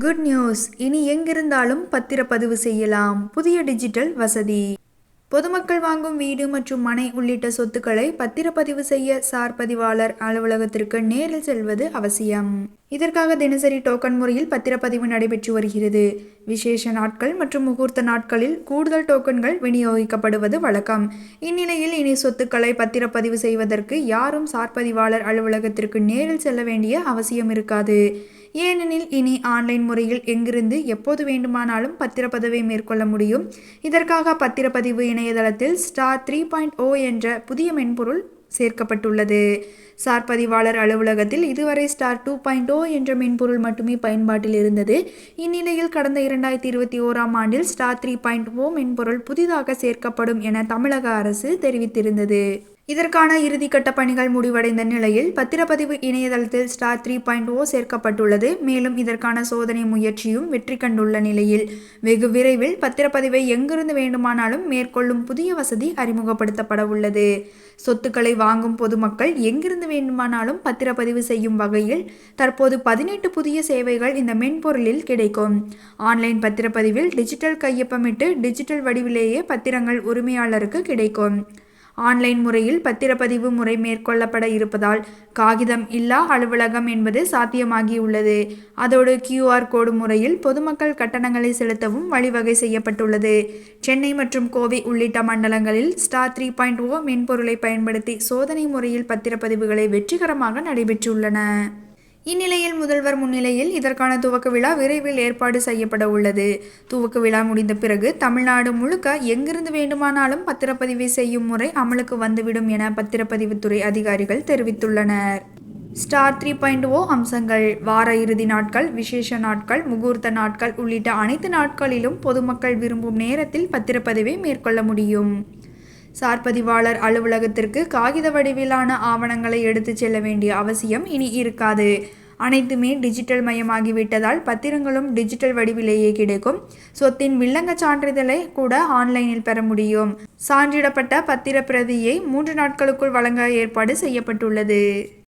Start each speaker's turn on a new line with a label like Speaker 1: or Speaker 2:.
Speaker 1: Good news இனி எங்கிருந்தாலும் பத்திரப்பதிவு செய்யலாம். புதிய டிஜிட்டல் வசதி. பொதுமக்கள் வாங்கும் வீடு மற்றும் மனை உள்ளிட்ட சொத்துக்களை பத்திரப்பதிவு செய்ய சார் பதிவாளர் அலுவலகத்திற்கு நேரில் செல்வது அவசியம். இதற்காக தினசரி டோக்கன் முறையில் பத்திரப்பதிவு நடைபெற்று வருகிறது. விசேஷ நாட்கள் மற்றும் முகூர்த்த நாட்களில் கூடுதல் டோக்கன்கள் விநியோகிக்கப்படுவது வழக்கம். இந்நிலையில் இனி சொத்துக்களை பத்திரப்பதிவு செய்வதற்கு யாரும் சார் பதிவாளர் அலுவலகத்திற்கு நேரில் செல்ல வேண்டிய அவசியம் இருக்காது. ஏனெனில் இனி ஆன்லைன் முறையில் எங்கிருந்து எப்போது வேண்டுமானாலும் பத்திரப்பதிவை மேற்கொள்ள முடியும். இதற்காக பத்திரப்பதிவு இணையதளத்தில் ஸ்டார் த்ரீ பாயிண்ட் ஓ என்ற புதிய மென்பொருள் சேர்க்கப்பட்டுள்ளது. சார் பதிவாளர் அலுவலகத்தில் இதுவரை ஸ்டார் டூ பாயிண்ட் ஓ என்ற மென்பொருள் மட்டுமே பயன்பாட்டில் இருந்தது. இந்நிலையில் கடந்த இரண்டாயிரத்தி இருபத்தி ஓராம் ஆண்டில் ஸ்டார் த்ரீ பாயிண்ட் ஓ மென்பொருள் புதிதாக சேர்க்கப்படும் என தமிழக அரசு தெரிவித்திருந்தது. இதற்கான இறுதிக்கட்ட பணிகள் முடிவடைந்த நிலையில் பத்திரப்பதிவு இணையதளத்தில் ஸ்டார் த்ரீ பாயிண்ட் ஓ சேர்க்கப்பட்டுள்ளது. மேலும் இதற்கான சோதனை முயற்சியும் வெற்றி கண்டுள்ள நிலையில் வெகு விரைவில் பத்திரப்பதிவை எங்கிருந்து வேண்டுமானாலும் மேற்கொள்ளும் புதிய வசதி அறிமுகப்படுத்தப்பட உள்ளது. சொத்துக்களை வாங்கும் பொதுமக்கள் எங்கிருந்து வேண்டுமானாலும் பத்திரப்பதிவு செய்யும் வகையில் தற்போது பதினெட்டு புதிய சேவைகள் இந்த மென்பொருளில் கிடைக்கும். ஆன்லைன் பத்திரப்பதிவில் டிஜிட்டல் கையொப்பமிட்டு டிஜிட்டல் வடிவிலேயே பத்திரங்கள் உரிமையாளருக்கு கிடைக்கும். ஆன்லைன் முறையில் பத்திரப்பதிவு முறை மேற்கொள்ளப்பட இருப்பதால் காகிதம் இல்லா அலுவலகம் என்பது சாத்தியமாகியுள்ளது. அதோடு கியூஆர் கோடு முறையில் பொதுமக்கள் கட்டணங்களை செலுத்தவும் வழிவகை செய்யப்பட்டுள்ளது. சென்னை மற்றும் கோவை உள்ளிட்ட மண்டலங்களில் ஸ்டார் த்ரீ பாயிண்ட் ஓ மென்பொருளை பயன்படுத்தி சோதனை முறையில் பத்திரப்பதிவுகளை வெற்றிகரமாக நடைபெற்றுள்ளன. இந்நிலையில் முதல்வர் முன்னிலையில் இதற்கான துவக்க விழா விரைவில் ஏற்பாடு செய்யப்பட உள்ளது. துவக்க விழா முடிந்த பிறகு தமிழ்நாடு முழுக்க எங்கிருந்து வேண்டுமானாலும் பத்திரப்பதிவு செய்யும் முறை அமலுக்கு வந்துவிடும் என பத்திரப்பதிவுத்துறை அதிகாரிகள் தெரிவித்துள்ளனர். ஸ்டார் த்ரீ பாயிண்ட் ஓ அம்சங்கள் வார இறுதி நாட்கள் விசேஷ நாட்கள் முகூர்த்த நாட்கள் உள்ளிட்ட அனைத்து நாட்களிலும் பொதுமக்கள் விரும்பும் நேரத்தில் பத்திரப்பதிவை மேற்கொள்ள முடியும். சார்பதிவாளர் அலுவலகத்திற்கு காகித வடிவிலான ஆவணங்களை எடுத்துச் செல்ல வேண்டிய அவசியம் இனி இருக்காது. அனைத்துமே டிஜிட்டல் மயமாகிவிட்டதால் பத்திரங்களும் டிஜிட்டல் வடிவிலேயே கிடைக்கும். சொத்தின் வில்லங்க சான்றிதழை கூட ஆன்லைனில் பெற முடியும். சான்றிடப்பட்ட பத்திர பிரதியை மூன்று நாட்களுக்குள் வழங்க ஏற்பாடு செய்யப்பட்டுள்ளது.